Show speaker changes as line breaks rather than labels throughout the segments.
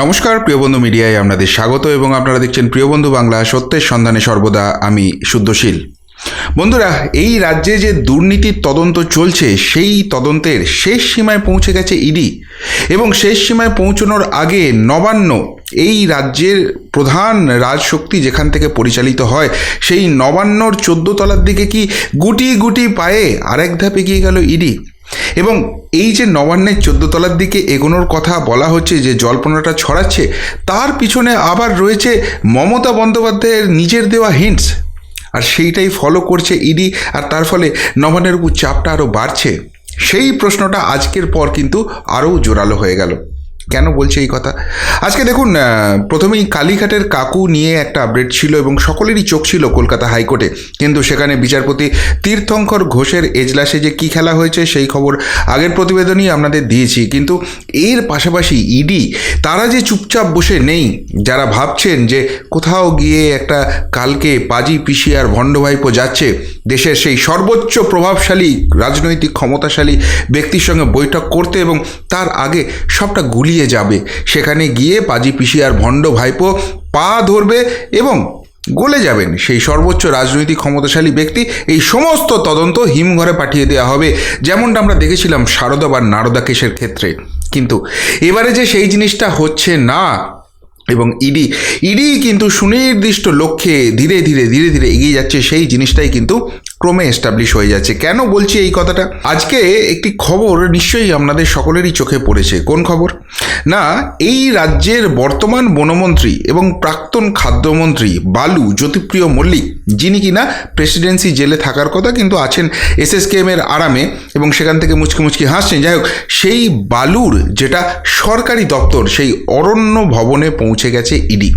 নমস্কার, প্রিয় বন্ধু মিডিয়ায় আপনাদের স্বাগত এবং আপনারা দেখছেন প্রিয় বন্ধু বাংলা, সত্যের সন্ধানে সর্বদা আমি শুদ্ধশীল। বন্ধুরা, এই রাজ্যে যে দুর্নীতির তদন্ত চলছে, সেই তদন্তের শেষ সীমায় পৌঁছে গেছে ইডি এবং শেষ সীমায় পৌঁছানোর আগে নবান্ন, এই রাজ্যের প্রধান রাজশক্তি যেখান থেকে পরিচালিত হয়, সেই নবান্নর চোদ্দ তলার দিকে কি গুটি গুটি পায়ে আরেক ধাপ এগিয়ে গেল ইডি? এবং এই যে নবান্নের চোদ্দ তলার দিকে এগোনোর কথা বলা হচ্ছে, যে জল্পনাটা ছড়াচ্ছে, তার পিছনে আবার রয়েছে মমতা বন্দ্যোপাধ্যায়ের নিজের দেওয়া হিন্টস আর সেইটাই ফলো করছে ইডি আর তার ফলে নবান্নের উপর চাপটা আরও বাড়ছে। সেই প্রশ্নটা আজকের পর কিন্তু আরও জোরালো হয়ে গেল। কেন বলছে এই কথা? আজকে দেখুন প্রথমেই কালীঘাটের কাকু নিয়ে একটা আপডেট ছিল এবং সকলেরই চোখ ছিল কলকাতা হাইকোর্টে। কিন্তু সেখানে বিচারপতি তীর্থঙ্কর ঘোষের এজলাসে যে কী খেলা হয়েছে সেই খবর আগের প্রতিবেদনই আপনাদের দিয়েছি। কিন্তু এর পাশাপাশি ইডি তারা যে চুপচাপ বসে নেই, যারা ভাবছেন যে কোথাও গিয়ে একটা কালকে পাজি পিসি আর ভণ্ড ভাইপো যাচ্ছে, দেশের সেই সর্বোচ্চ প্রভাবশালী রাজনৈতিক ক্ষমতাশালী ব্যক্তির সঙ্গে বৈঠক করতে এবং তার আগে সবটা গুলিয়ে যাবে। সেখানে গিয়ে পাজি পিসি আর ভণ্ড ভাইপো পা ধরবে এবং গলে যাবেন। সেই সর্বোচ্চ রাজনৈতিক ক্ষমতাশালী ব্যক্তি এই সমস্ত তদন্ত হিমঘরে পাঠিয়ে দেওয়া হবে। যেমনটা আমরা দেখেছিলাম সারদা বা নারদা কেসের ক্ষেত্রে। কিন্তু এবারে যে সেই জিনিসটা হচ্ছে না এবং ইডি ইডি কিন্তু সুনির্দিষ্ট লক্ষ্যে ধীরে ধীরে ধীরে ধীরে এগিয়ে যাচ্ছে। সেই জিনিসটাই কিন্তু ক্রমে এস্টাবলিশ হয়ে যাচ্ছে। কেন বলছি এই কথাটা? আজকে একটি খবর নিশ্চয়ই আপনাদের সকলেরই চোখে পড়েছে। কোন খবর? না, এই রাজ্যের বর্তমান বনমন্ত্রী এবং প্রাক্তন খাদ্যমন্ত্রী বালু জ্যোতিপ্রিয় মল্লিক, যিনি কিনা প্রেসিডেন্সি জেলে থাকার কথা কিন্তু আছেন এসএসকেএম এর আরামে এবং সেখান থেকে মুচকি মুচকি হাসছেন। যাই হোক, সেই বালুর যেটা সরকারি দপ্তর, সেই অরণ্য ভবনে পৌঁছে গেছে ইডি।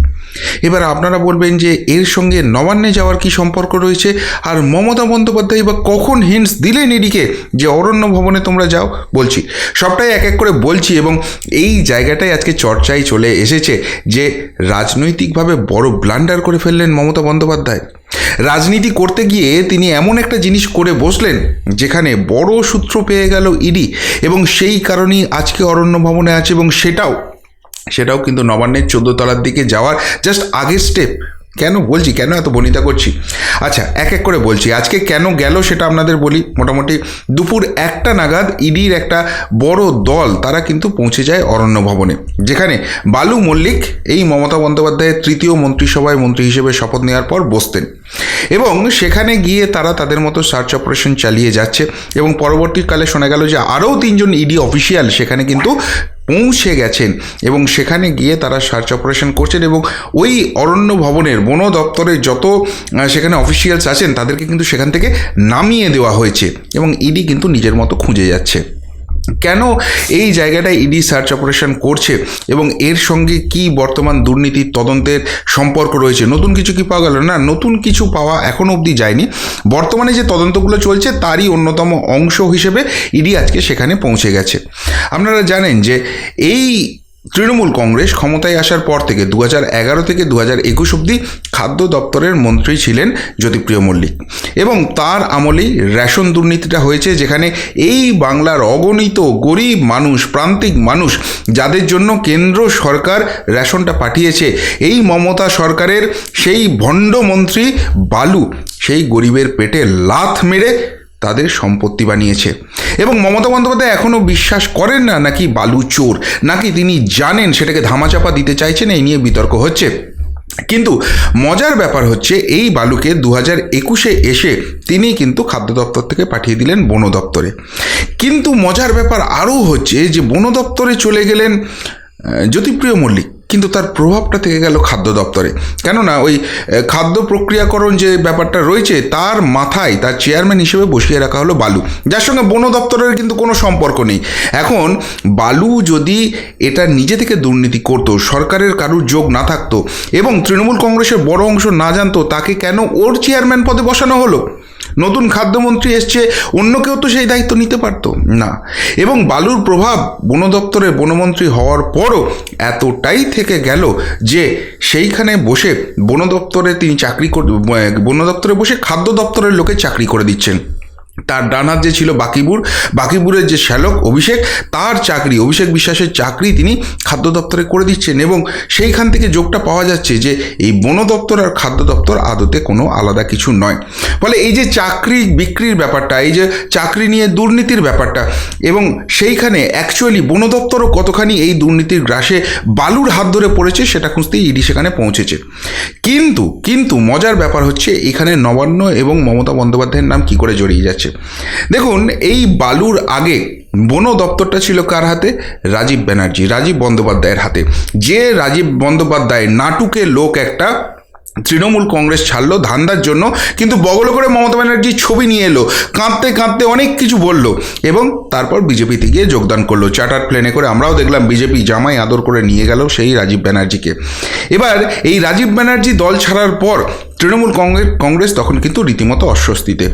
এবার আপনারা বলবেন যে এর সঙ্গে নবান্নে যাওয়ার কি সম্পর্ক রয়েছে? আর মমতা বন্দ্যোপাধ্যায় বা কখন হিন্টস দিলেন ইডিকে যে অরণ্য ভবনে তোমরা যাও? বলছি, সবটাই এক এক করে বলছি এবং এই জায়গাটাই আজকে চর্চায় চলে এসেছে যে রাজনৈতিকভাবে বড় ব্লান্ডার করে ফেললেন মমতা বন্দ্যোপাধ্যায়। রাজনীতি করতে গিয়ে তিনি এমন একটা জিনিস করে বসলেন যেখানে বড় সূত্র পেয়ে গেল ইডি এবং সেই কারণেই আজকে অরণ্য ভবনে আছে এবং সেটাও সেটাও কিন্তু নবান্নের চোদ্দ তলার দিকে যাওয়ার জাস্ট আগের স্টেপ কেন? বলছি, কেন এত বনিতা করছি? আচ্ছা এক এক করে বলছি। আজকে কেন গেল সেটা আপনাদের বলি। মোটামুটি দুপুর একটা নাগাদ ইডির একটা বড় দল, তারা কিন্তু পৌঁছে যায় অরণ্য ভবনে। যেখানে বালু মল্লিক এই মমতা বন্দ্যোপাধ্যায়ের তৃতীয় মন্ত্রিসভায় মন্ত্রী হিসেবে শপথ নেওয়ার পর বসতেন। এবং সেখানে গিয়ে তারা তাদের মতো সার্চ অপারেশন চালিয়ে যাচ্ছে। এবং পরবর্তীকালে শোনা গেল যে আরও তিনজন ইডি অফিসিয়াল সেখানে কিন্তু পৌঁছে গেছেন এবং সেখানে গিয়ে তারা সার্চ অপারেশন করছেন এবং ওই অরণ্য ভবনের বন দপ্তরের যত সেখানে অফিসিয়ালস আছেন তাদেরকে কিন্তু সেখান থেকে নামিয়ে দেওয়া হয়েছে এবং ইডি কিন্তু নিজের মতো খুঁজে যাচ্ছে। কেন এই জায়গাটায় ইডি সার্চ অপারেশন করছে এবং এর সঙ্গে কি বর্তমান দুর্নীতির তদন্তের সম্পর্ক রয়েছে? নতুন কিছু কি পাওয়া গেল? না, নতুন কিছু পাওয়া এখনও অবধি যায়নি। বর্তমানে যে তদন্তগুলো চলছে তারই অন্যতম অংশ হিসেবে ইডি আজকে সেখানে পৌঁছে গেছে। আপনারা জানেন যে এই তৃণমূল কংগ্রেস ক্ষমতায় আসার পর থেকে দু এগারো থেকে দু হাজার একুশ অব্দি খাদ্য দপ্তরের মন্ত্রী ছিলেন জ্যোতিপ্রিয় মল্লিক। এবং তার আমলেই রেশন দুর্নীতিটা হয়েছে যেখানে এই বাংলার অগণিত গরিব মানুষ, প্রান্তিক মানুষ যাদের জন্য কেন্দ্র সরকার রেশনটা পাঠিয়েছে। এই মমতা সরকারের সেই ভণ্ড মন্ত্রী বালু সেই গরিবের পেটে লাথ মেরে তাদের সম্পত্তি বানিয়েছে। এবং মমতা বন্দ্যোপাধ্যায় এখনও বিশ্বাস করেন না নাকি বালু চোর, নাকি তিনি জানেন সেটাকে ধামাচাপা দিতে চাইছেন, এই নিয়ে বিতর্ক হচ্ছে। কিন্তু মজার ব্যাপার হচ্ছে, এই বালুকে দু হাজার একুশে এসে তিনি কিন্তু খাদ্য দপ্তর থেকে পাঠিয়ে দিলেন বন দপ্তরে। কিন্তু মজার ব্যাপার আরও হচ্ছে যে, বন দপ্তরে চলে গেলেন জ্যোতিপ্রিয় মল্লিক। কিন্তু তার প্রভাবটা থেকে গেল খাদ্য দপ্তরে। কেননা ওই খাদ্য প্রক্রিয়াকরণ যে ব্যাপারটা রয়েছে, তার মাথায় তার চেয়ারম্যান হিসেবে বসিয়ে রাখা হলো বালু। যার সঙ্গে বন দপ্তরের কিন্তু কোনো সম্পর্ক নেই। এখন, বালু যদি এটা নিজে থেকে দুর্নীতি করতো, সরকারের কারুর যোগ না থাকতো, এবং তৃণমূল কংগ্রেসের বড় অংশ না জানতো, তাকে কেন ওর চেয়ারম্যান পদে বসানো হলো? নতুন খাদ্যমন্ত্রী এসছে, অন্য কেউ তো সেই দায়িত্ব নিতে পারতো। না। এবং বালুর প্রভাব বন দপ্তরের বনমন্ত্রী হওয়ার পরও এতটাই থেকে গেল যে সেইখানে বসে বন দপ্তরে তিনি চাকরি কর বন দপ্তরে বসে খাদ্য দপ্তরের লোকে চাকরি করে দিচ্ছেন। তার ডানার যে ছিল বাকিবুর, বাকিবুরের যে শ্যালক অভিষেক, তার চাকরি, অভিষেক বিশ্বাসের চাকরি তিনি খাদ্য দপ্তরে করে দিচ্ছেন এবং সেইখান থেকে যোগটা পাওয়া যাচ্ছে যে এই বন দপ্তর আর খাদ্য দপ্তর আদতে কোনো আলাদা কিছু নয়। ফলে এই যে চাকরি বিক্রির ব্যাপারটা, এই যে চাকরি নিয়ে দুর্নীতির ব্যাপারটা এবং সেইখানে অ্যাকচুয়ালি বন দপ্তরও কতখানি এই দুর্নীতির গ্রাসে বালুর হাত ধরে পড়েছে সেটা খুঁজতেই ইডি সেখানে পৌঁছেছে। কিন্তু কিন্তু মজার ব্যাপার হচ্ছে এখানে নবান্ন এবং মমতা বন্দ্যোপাধ্যায়ের নাম কি করে জড়িয়ে যাচ্ছে? দেখুন, এই বালুর আগে বন দপ্তরটা ছিল কার হাতে? রাজীব ব্যানার্জি, রাজীব বন্দ্যোপাধ্যায়ের হাতে। যে রাজীব বন্দ্যোপাধ্যায় নাটুকে লোক একটা তৃণমূল কংগ্রেস ছাড়লো ধান্দার জন্য, কিন্তু বগল করে মমতা ব্যানার্জির ছবি নিয়ে এলো, কাঁদতে কাঁদতে অনেক কিছু বলল এবং তারপর বিজেপিতে গিয়ে যোগদান করল। চার্টার প্লেনে করে আমরাও দেখলাম বিজেপি জামাই আদর করে নিয়ে গেল সেই রাজীব ব্যানার্জিকে। এবার এই রাজীব ব্যানার্জি দল ছাড়ার পর তৃণমূল কংগ্রেস কংগ্রেস তখন কিন্তু রীতিমতো অস্বস্তিতে।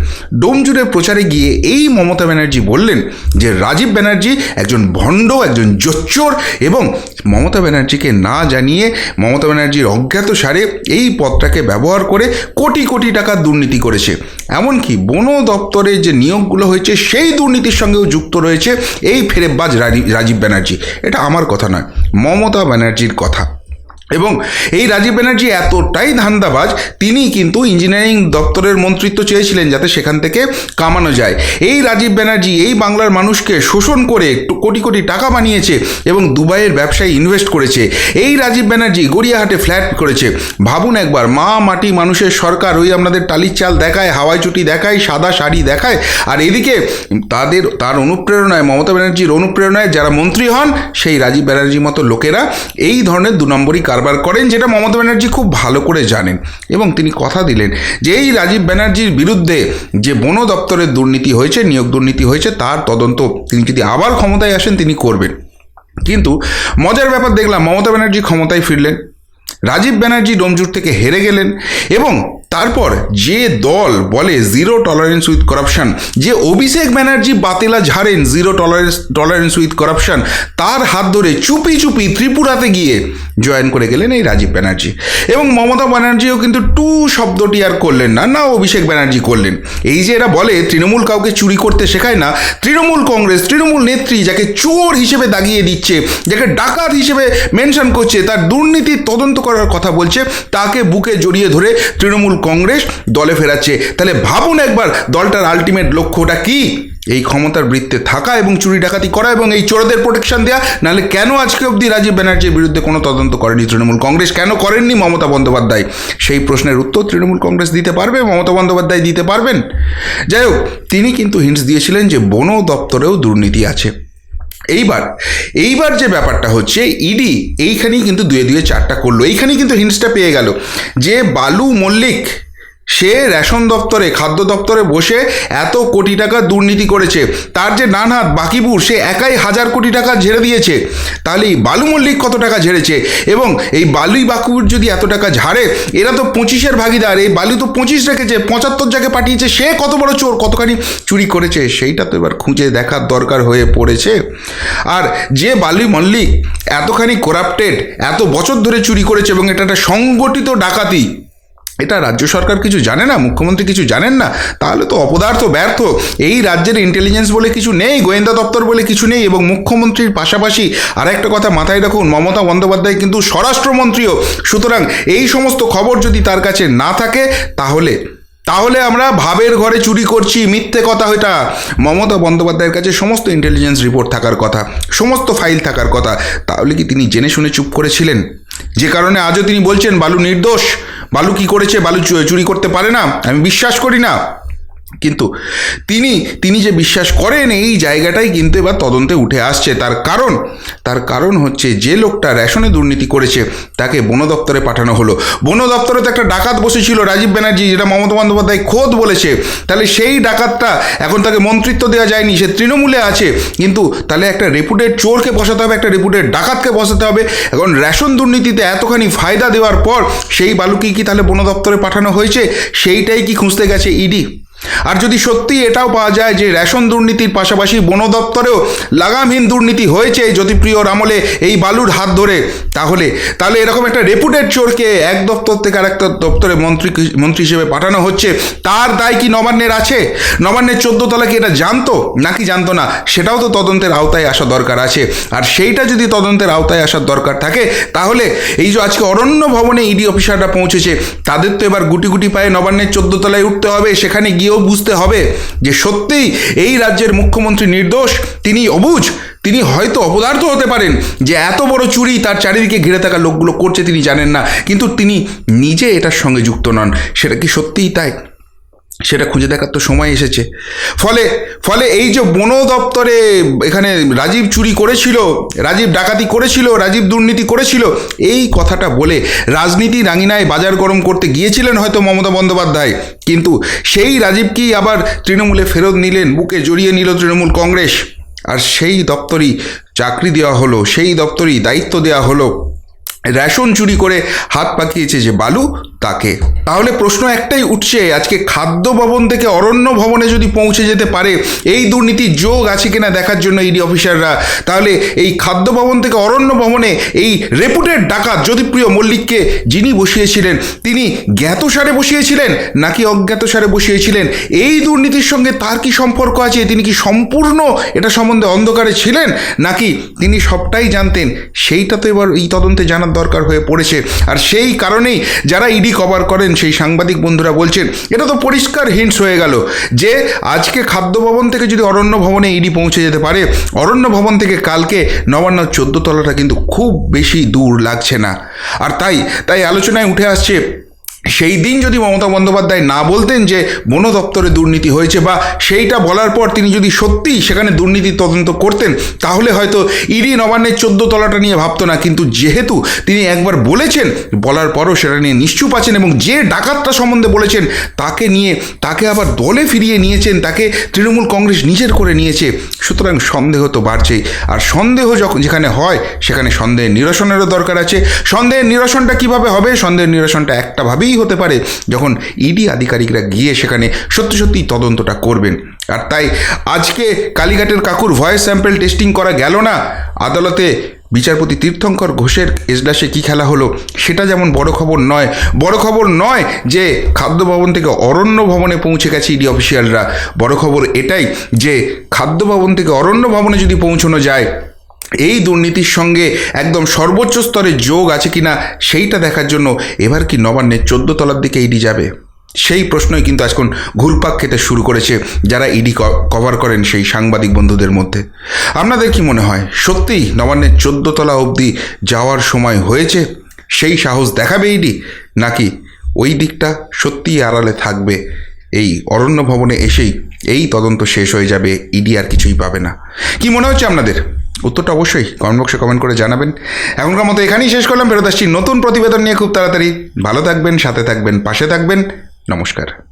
ডোম জুড়ে প্রচারে গিয়ে এই মমতা ব্যানার্জি বললেন যে, রাজীব ব্যানার্জি একজন ভণ্ড, একজন জোচ্চোর এবং মমতা ব্যানার্জিকে না জানিয়ে মমতা ব্যানার্জির অজ্ঞাত সারে এই পদটাকে ব্যবহার করে কোটি কোটি টাকার দুর্নীতি করেছে। এমনকি বন দপ্তরে যে নিয়োগগুলো হয়েছে, সেই দুর্নীতির সঙ্গেও যুক্ত রয়েছে এই ফেরেববাজ রাজীব ব্যানার্জি। এটা আমার কথা নয়, মমতা ব্যানার্জির কথা। এবং এই রাজীব ব্যানার্জি এতটাই ধান্দাবাজ তিনি কিন্তু ইঞ্জিনিয়ারিং দপ্তরের মন্ত্রিত্ব চেয়েছিলেন যাতে সেখান থেকে কামানো যায়। এই রাজীব ব্যানার্জি এই বাংলার মানুষকে শোষণ করে কোটি কোটি টাকা বানিয়েছে এবং দুবাইয়ের ব্যবসায় ইনভেস্ট করেছে। এই রাজীব ব্যানার্জি গড়িয়াহাটে ফ্ল্যাট করেছে। ভাবুন একবার, মা মাটি মানুষের সরকার, ওই আপনাদের টালির চাল দেখায়, হাওয়াই চুটি দেখায়, সাদা শাড়ি দেখায়, আর এদিকে তাদের, তার অনুপ্রেরণায়, মমতা ব্যানার্জির অনুপ্রেরণায় যারা মন্ত্রী হন, সেই রাজীব ব্যানার্জির মতো লোকেরা এই ধরনের দু নম্বরই কারবার করেন, যেটা মমতা ব্যানার্জি খুব ভালো করে জানেন। এবং তিনি কথা দিলেন যে এই রাজীব ব্যানার্জির বিরুদ্ধে যে বন দপ্তরের দুর্নীতি হয়েছে, নিয়োগ দুর্নীতি হয়েছে, তার তদন্ত তিনি যদি আবার ক্ষমতায় আসেন, তিনি করবেন। কিন্তু মজার ব্যাপার দেখলাম, মমতা ব্যানার্জি ক্ষমতায় ফিরলেন, রাজীব ব্যানার্জি ডোমজুর থেকে হেরে গেলেন এবং তারপর যে দল বলে জিরো টলারেন্স উইথ করাপশন, যে অভিষেক ব্যানার্জি বাতিলা ঝাড়েন zero tolerance tolerance with corruption, তার হাত ধরে চুপি চুপি ত্রিপুরাতে গিয়ে জয়েন করে গেলেন এই রাজীব ব্যানার্জি। এবং মমতা ব্যানার্জিও কিন্তু টু শব্দটি আর করলেন না না অভিষেক ব্যানার্জি করলেন। এই যে এরা বলে, তৃণমূল কাউকে চুরি করতে শেখায় না, তৃণমূল কংগ্রেস, তৃণমূল নেত্রী যাকে চোর হিসেবে দাগিয়ে দিচ্ছে, যাকে ডাকাত হিসেবে মেনশন করছে, তার দুর্নীতির তদন্ত করার কথা বলছে, তাকে বুকে জড়িয়ে ধরে তৃণমূল কংগ্রেস দলে ফেরাচ্ছে। তাহলে ভাবুন একবার দলটার আলটিমেট লক্ষ্যটা কি? এই ক্ষমতার বৃত্তে থাকা এবং চুরি ডাকাতি করা এবং এই চোরদের প্রোটেকশন দেওয়া নাহলে কেন আজকে অবধি রাজীব ব্যানার্জির বিরুদ্ধে কোনো তদন্ত করেনি তৃণমূল কংগ্রেস? কেন করেননি মমতা বন্দ্যোপাধ্যায়? সেই প্রশ্নের উত্তর তৃণমূল কংগ্রেস দিতে পারবে, মমতা বন্দ্যোপাধ্যায় দিতে পারবেন। যাই হোক, তিনি কিন্তু হিন্টস দিয়েছিলেন যে বন দপ্তরেও দুর্নীতি আছে। এইবার এইবার যে ব্যাপারটা হচ্ছে, ইডি এইখানেই কিন্তু দুয়ে দুয়ে চারটা করল। এইখানেই কিন্তু হিন্টসটা পেয়ে গেল যে বালু মল্লিক সে রেশন দপ্তরে, খাদ্য দপ্তরে বসে এত কোটি টাকা দুর্নীতি করেছে। তার যে ডান হাত বাকিবুর সে একাই হাজার কোটি টাকা ঝেড়ে দিয়েছে। তাহলে এই বালু মল্লিক কত টাকা ঝেড়েছে? এবং এই বালুই বাকিবুর যদি এত টাকা ঝাড়ে, এরা তো পঁচিশের ভাগিদার। এই বালু তো পঁচিশ রেখেছে, পঁচাত্তর জায়গায় পাঠিয়েছে, সে কত বড় চোর, কতখানি চুরি করেছে, সেইটা তো এবার খুঁজে দেখার দরকার হয়ে পড়েছে। আর যে বালুই মল্লিক এতখানি করাপ্টেড এত বছর ধরে চুরি করেছে এবং এটা একটা সংগঠিত ডাকাতি এটা রাজ্য সরকার কিছু জানে না, মুখ্যমন্ত্রী কিছু জানেন না, তাহলে তো অপদার্থ ব্যর্থ। এই রাজ্যের ইন্টেলিজেন্স বলে কিছু নেই, গোয়েন্দা দপ্তর বলে কিছু নেই এবং মুখ্যমন্ত্রীর পাশাপাশি আর একটা কথা মাথায় রাখুন, মমতা বন্দ্যোপাধ্যায় কিন্তু স্বরাষ্ট্রমন্ত্রীও। সুতরাং এই সমস্ত খবর যদি তার কাছে না থাকে, তাহলে তাহলে আমরা ভাবের ঘরে চুরি করছি, মিথ্যে কথা এটা। মমতা বন্দ্যোপাধ্যায়ের কাছে সমস্ত ইন্টেলিজেন্স রিপোর্ট থাকার কথা, সমস্ত ফাইল থাকার কথা। তাহলে কি তিনি জেনে শুনে চুপ করেছিলেন? যে কারণে আজও তিনি বলছেন, বালু নির্দোষ। বালু কি করেছে? বালু চুরি করতে পারে না? আমি বিশ্বাস করি না। কিন্তু তিনি তিনি যে বিশ্বাস করেন এই জায়গাটাই কিন্তু এবার তদন্তে উঠে আসছে। তার কারণ তার কারণ হচ্ছে যে লোকটা রেশনে দুর্নীতি করেছে, তাকে বন দপ্তরে পাঠানো হলো। বন দপ্তরে তো একটা ডাকাত বসেছিল, রাজীব ব্যানার্জি, যেটা মমতা বন্দ্যোপাধ্যায় খোদ বলেছে। তাহলে সেই ডাকাতটা এখন তাকে মন্ত্রিত্ব দেওয়া যায়নি, সে তৃণমূলে আছে। কিন্তু তাহলে একটা রেপুটেড চোরকে বসাতে হবে, একটা রেপুটেড ডাকাতকে বসাতে হবে। এখন রেশন দুর্নীতিতে এতখানি ফায়দা দেওয়ার পর সেই বালুকি কি তাহলে বন দপ্তরে পাঠানো হয়েছে? সেইটাই কি খুঁজতে গেছে ইডি? আর যদি সত্যি এটাও পাওয়া যায় যে রেশন দুর্নীতির পাশাপাশি বন দপ্তরেও লাগামহীন দুর্নীতি হয়েছে জ্যোতিপ্রিয়র আমলে এই বালুর হাত ধরে, তাহলে। তাহলে এরকম একটা রেপুটেড চোরকে এক দপ্তর থেকে আর একটা দপ্তরে মন্ত্রী মন্ত্রী হিসেবে পাঠানো হচ্ছে, তার দায় কি নবান্নের আছে? নবান্নের চোদ্দ তলা কি এটা জানতো? নাকি জানতো না? সেটাও তো তদন্তের আওতায় আসা দরকার আছে। আর সেইটা যদি তদন্তের আওতায় আসার দরকার থাকে, তাহলে এই যে আজকে অরণ্য ভবনে ইডি অফিসাররা পৌঁছেছে, তাদের তো এবার গুটি গুটি পায়ে নবান্নের চোদ্দ তলায় উঠতে হবে, সেখানে গিয়েও বুঝতে হবে যে সত্যিই এই রাজ্যের মুখ্যমন্ত্রী নির্দোষ, তিনি অবুঝ, তিনি হয়তো অপদার্থ হতে পারেন যে এত বড় চুরি তার চারিদিকে ঘিরে থাকা লোকগুলো করছে তিনি জানেন না, কিন্তু তিনি নিজে এটার সঙ্গে যুক্ত নন। সেটা কি সত্যিই তাই? সেটা খুঁজে দেখার তো সময় এসেছে। ফলে ফলে এই যে বন দপ্তরে এখানে রাজীব চুরি করেছিল, রাজীব ডাকাতি করেছিল, রাজীব দুর্নীতি করেছিল, এই কথাটা বলে রাজনীতি রাঙিনায় বাজার গরম করতে গিয়েছিলেন হয়তো মমতা বন্দ্যোপাধ্যায়। কিন্তু সেই রাজীবকেই আবার তৃণমূলে ফেরত নিলেন, বুকে জড়িয়ে নিল তৃণমূল কংগ্রেস? আর সেই দপ্তরই চাকরি দেওয়া হলো, সেই দপ্তরই দায়িত্ব দেওয়া হলো। রেশন চুরি করে হাত পাকিয়েছে যে বালু, তাকে। তাহলে প্রশ্ন একটাই উঠছে, আজকে খাদ্য ভবন থেকে অরণ্য ভবনে যদি পৌঁছে যেতে পারে, এই দুর্নীতির যোগ আছে কিনা দেখার জন্য ইডি অফিসাররা? তাহলে এই খাদ্য ভবন থেকে অরণ্য ভবনে এই রেপুটেড ডাকাত জ্যোতিপ্রিয় মল্লিককে যিনি বসিয়েছিলেন, তিনি জ্ঞাতসারে বসিয়েছিলেন নাকি অজ্ঞাতসারে বসিয়েছিলেন? এই দুর্নীতির সঙ্গে তার কি সম্পর্ক আছে? তিনি কি সম্পূর্ণ এটা সম্বন্ধে অন্ধকারে ছিলেন? নাকি তিনি সবটাই জানতেন? সেইটা তো এবার এই তদন্তে জানার দরকার হয়ে পড়েছে। আর সেই কারণেই যারা ইডি কভার করেন, সেই সাংবাদিক বন্ধুরা বলছেন, এটা তো পরিষ্কার হিন্টস হয়ে গেল যে আজকে খাদ্য ভবন থেকে যদি অরণ্য ভবনে ইডি পৌঁছে যেতে পারে, অরণ্য ভবন থেকে কালকে নবান্ন চোদ্দ তলাটা কিন্তু খুব বেশি দূর লাগছে না। আর তাই তাই আলোচনায় উঠে আসছে সেই দিন যদি মমতা বন্দ্যোপাধ্যায় না বলতেন যে বন দপ্তরে দুর্নীতি হয়েছে বা সেইটা বলার পর তিনি যদি সত্যিই সেখানে দুর্নীতি তদন্ত করতেন, তাহলে হয়তো ইডি নবান্নের চোদ্দ তলাটা নিয়ে ভাবতো না। কিন্তু যেহেতু তিনি একবার বলেছেন, বলার পরও সেটা নিয়ে নিশ্চুপ আছেন এবং যে ডাকাতটা সম্বন্ধে বলেছেন, তাকে নিয়ে, তাকে আবার দলে ফিরিয়ে নিয়েছেন, তাকে তৃণমূল কংগ্রেস নিজের করে নিয়েছে, সুতরাং সন্দেহ তো বাড়ছেই। আর সন্দেহ যখন যেখানে হয়, সেখানে সন্দেহের নিরসনেরও দরকার আছে। সন্দেহের নিরসনটা কীভাবে হবে? সন্দেহের নিরসনটা একটা ভাবেই হতে পারে যখন ইডি আধিকারিকরা গিয়ে সেখানে সত্যি সত্যি তদন্তটা করবেন। আর তাই আজকে কালীঘাটের কাকুর ভয়েস স্যাম্পল টেস্টিং করা গেল না। আদালতে বিচারপতি তীর্থঙ্কর ঘোষের এজলাসে কী খেলা হলো সেটা যেমন বড় খবর নয়, বড় খবর নয় যে খাদ্য ভবন থেকে অরণ্য ভবনে পৌঁছে গেছে ইডি অফিসিয়ালরা। বড় খবর এটাই যে খাদ্য ভবন থেকে অরণ্য ভবনে যদি পৌঁছানো যায় এই দুর্নীতির সঙ্গে একদম সর্বোচ্চ স্তরে যোগ আছে কিনা সেইটা দেখার জন্য এবার কি নবান্নের চোদ্দ তলার দিকে ইডি যাবে? সেই প্রশ্নই কিন্তু আজকাল ঘুরপাক খেতে শুরু করেছে যারা ইডি কভার করেন সেই সাংবাদিক বন্ধুদের মধ্যে। আপনাদের কি মনে হয়, সত্যিই নবান্নের চোদ্দ তলা অবধি যাওয়ার সময় হয়েছে? সেই সাহস দেখাবে ইডি? নাকি ওই দিকটা সত্যিই আড়ালে থাকবে? এই অরণ্য ভবনে এসেই এই তদন্ত শেষ হয়ে যাবে, ইডি আর কিছুই পাবে না। কি মনে হচ্ছে আপনাদের? উত্তরটা অবশ্যই কমেন্ট বক্সে কমেন্ট করে জানাবেন। এখনকার মতো এখানেই শেষ করলাম। ফেরত আসছি নতুন প্রতিবেদন নিয়ে খুব তাড়াতাড়ি। ভালো থাকবেন, সাথে থাকবেন, পাশে থাকবেন। নমস্কার।